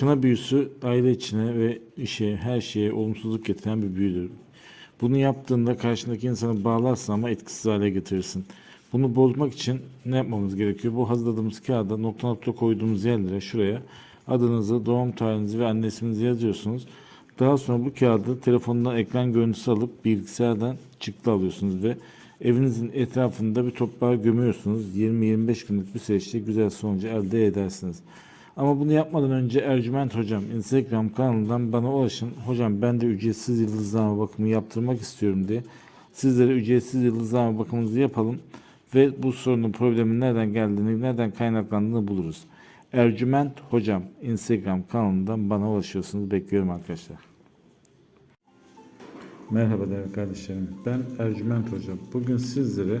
Kına büyüsü aile içine ve işe her şeye olumsuzluk getiren bir büyüdür. Bunu yaptığında karşındaki insanı bağlarsın ama etkisiz hale getirirsin. Bunu bozmak için ne yapmamız gerekiyor? Bu hazırladığımız kağıda nokta nokta koyduğumuz yerlere şuraya adınızı, doğum tarihinizi ve anne yazıyorsunuz. Daha sonra bu kağıdı telefondan ekran görüntüsü alıp bilgisayardan çıktı alıyorsunuz ve evinizin etrafında bir toprağa gömüyorsunuz. 20-25 günlük bir süreçte güzel sonucu elde edersiniz. Ama bunu yapmadan önce Ercüment Hocam Instagram kanalından bana ulaşın. Hocam ben de ücretsiz yıldızlama bakımı yaptırmak istiyorum diye. Sizlere ücretsiz yıldızlama bakımınızı yapalım. Ve bu sorunun problemin nereden geldiğini, nereden kaynaklandığını buluruz. Ercüment Hocam Instagram kanalından bana ulaşıyorsunuz. Bekliyorum arkadaşlar. Merhaba değerli kardeşlerim. Ben Ercüment Hocam. Bugün sizlere